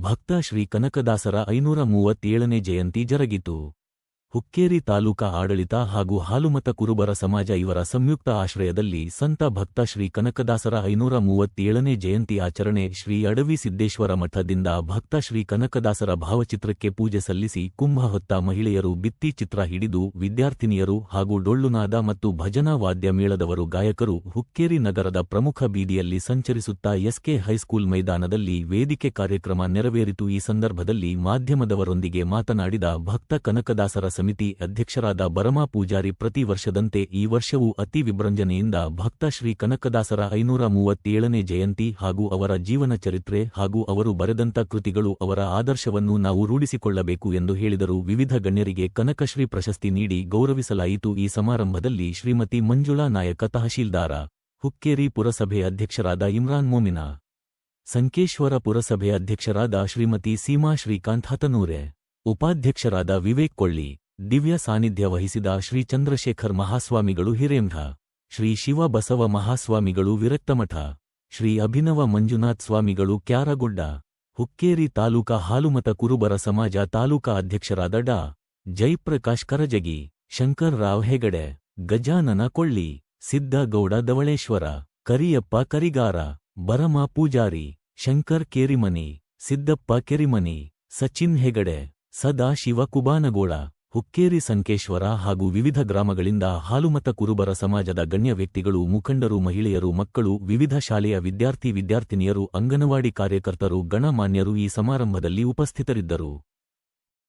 ಭಕ್ತ ಶ್ರೀ ಕನಕದಾಸರ ಐನೂರ ಮೂವತ್ತೇಳನೇ ಜಯಂತಿ ಜರುಗಿತು. ಹುಕ್ಕೇರಿ ತಾಲೂಕಾ ಆಡಳಿತ ಹಾಗೂ ಹಾಲುಮತ ಕುರುಬರ ಸಮಾಜ ಇವರ ಸಂಯುಕ್ತ ಆಶ್ರಯದಲ್ಲಿ ಸಂತ ಭಕ್ತ ಶ್ರೀ ಕನಕದಾಸರ ಐನೂರ ಮೂವತ್ತೇಳನೇ ಜಯಂತಿ ಆಚರಣೆ ಶ್ರೀ ಅಡವಿ ಸಿದ್ದೇಶ್ವರ ಮಠದಿಂದ ಭಕ್ತ ಶ್ರೀ ಕನಕದಾಸರ ಭಾವಚಿತ್ರಕ್ಕೆ ಪೂಜೆ ಸಲ್ಲಿಸಿ ಕುಂಭ ಹೊತ್ತ ಮಹಿಳೆಯರು ಬಿತ್ತಿ ಚಿತ್ರ ಹಿಡಿದು ವಿದ್ಯಾರ್ಥಿನಿಯರು ಹಾಗೂ ಡೊಳ್ಳುನಾದ ಮತ್ತು ಭಜನಾ ವಾದ್ಯ ಮೇಳದವರು ಗಾಯಕರು ಹುಕ್ಕೇರಿ ನಗರದ ಪ್ರಮುಖ ಬೀದಿಯಲ್ಲಿ ಸಂಚರಿಸುತ್ತಾ ಎಸ್ಕೆ ಹೈಸ್ಕೂಲ್ ಮೈದಾನದಲ್ಲಿ ವೇದಿಕೆ ಕಾರ್ಯಕ್ರಮ ನೆರವೇರಿತು. ಈ ಸಂದರ್ಭದಲ್ಲಿ ಮಾಧ್ಯಮದವರೊಂದಿಗೆ ಮಾತನಾಡಿದ ಭಕ್ತ ಕನಕದಾಸರ ಸಮಿತಿ ಅಧ್ಯಕ್ಷರಾದ ಬರಮಾ ಪೂಜಾರಿ ಪ್ರತಿ ವರ್ಷದಂತೆ ಈ ವರ್ಷವೂ ಅತಿ ವಿಭ್ರಂಜನೆಯಿಂದ ಭಕ್ತ ಶ್ರೀ ಕನಕದಾಸರ ಐನೂರ ಮೂವತ್ತೇಳನೇ ಜಯಂತಿ ಹಾಗೂ ಅವರ ಜೀವನ ಚರಿತ್ರೆ ಹಾಗೂ ಅವರು ಬರೆದಂತ ಕೃತಿಗಳು ಅವರ ಆದರ್ಶವನ್ನು ನಾವು ರೂಢಿಸಿಕೊಳ್ಳಬೇಕು ಎಂದು ಹೇಳಿದರು. ವಿವಿಧ ಗಣ್ಯರಿಗೆ ಕನಕಶ್ರೀ ಪ್ರಶಸ್ತಿ ನೀಡಿ ಗೌರವಿಸಲಾಯಿತು. ಈ ಸಮಾರಂಭದಲ್ಲಿ ಶ್ರೀಮತಿ ಮಂಜುಳಾ ನಾಯಕ ತಹಶೀಲ್ದಾರ, ಹುಕ್ಕೇರಿ ಪುರಸಭೆ ಅಧ್ಯಕ್ಷರಾದ ಇಮ್ರಾನ್ ಮೋಮಿನಾ, ಸಂಕೇಶ್ವರ ಪುರಸಭೆ ಅಧ್ಯಕ್ಷರಾದ ಶ್ರೀಮತಿ ಸೀಮಾ ಶ್ರೀಕಾಂತ್ ಹತನೂರೆ, ಉಪಾಧ್ಯಕ್ಷರಾದ ವಿವೇಕ್ ಕೊಳ್ಳಿ ದಿವ್ಯ ಸಾನ್ನಿಧ್ಯ ವಹಿಸಿದ ಶ್ರೀ ಚಂದ್ರಶೇಖರ್ ಮಹಾಸ್ವಾಮಿಗಳು ಹಿರೇಂಧ ಶ್ರೀ ಶಿವ ಬಸವ ಮಹಾಸ್ವಾಮಿಗಳು ವಿರಕ್ತಮಠ, ಶ್ರೀ ಅಭಿನವ ಮಂಜುನಾಥ್ ಸ್ವಾಮಿಗಳು ಕ್ಯಾರಗುಡ್ಡ ಹುಕ್ಕೇರಿ ತಾಲೂಕಾ ಹಾಲುಮತ ಕುರುಬರ ಸಮಾಜ ತಾಲೂಕಾ ಅಧ್ಯಕ್ಷರಾದ ಡಾ. ಜೈಪ್ರಕಾಶ್ ಕರಜಗಿ, ಶಂಕರ್ ರಾವ್ ಹೆಗಡೆ, ಗಜಾನನ ಕೊಳ್ಳಿ ಸಿದ್ದಗೌಡ ದವಳೇಶ್ವರ ಕರಿಯಪ್ಪ ಕರಿಗಾರ ಬರಮ ಪೂಜಾರಿ, ಶಂಕರ್ ಕೇರಿಮನಿ, ಸಿದ್ದಪ್ಪ ಕೆರಿಮನಿ, ಸಚಿನ್ ಹೆಗಡೆ ಸದಾ ಶಿವ ಕುಬಾನಗೋಳ ಹುಕ್ಕೇರಿ ಸಂಕೇಶ್ವರ ಹಾಗೂ ವಿವಿಧ ಗ್ರಾಮಗಳಿಂದ ಹಾಲುಮತ ಕುರುಬರ ಸಮಾಜದ ಗಣ್ಯ ವ್ಯಕ್ತಿಗಳು, ಮುಖಂಡರು, ಮಹಿಳೆಯರು, ಮಕ್ಕಳು, ವಿವಿಧ ಶಾಲೆಯ ವಿದ್ಯಾರ್ಥಿ, ವಿದ್ಯಾರ್ಥಿನಿಯರು, ಅಂಗನವಾಡಿ ಕಾರ್ಯಕರ್ತರು, ಗಣಮಾನ್ಯರು ಈ ಸಮಾರಂಭದಲ್ಲಿ ಉಪಸ್ಥಿತರಿದ್ದರು.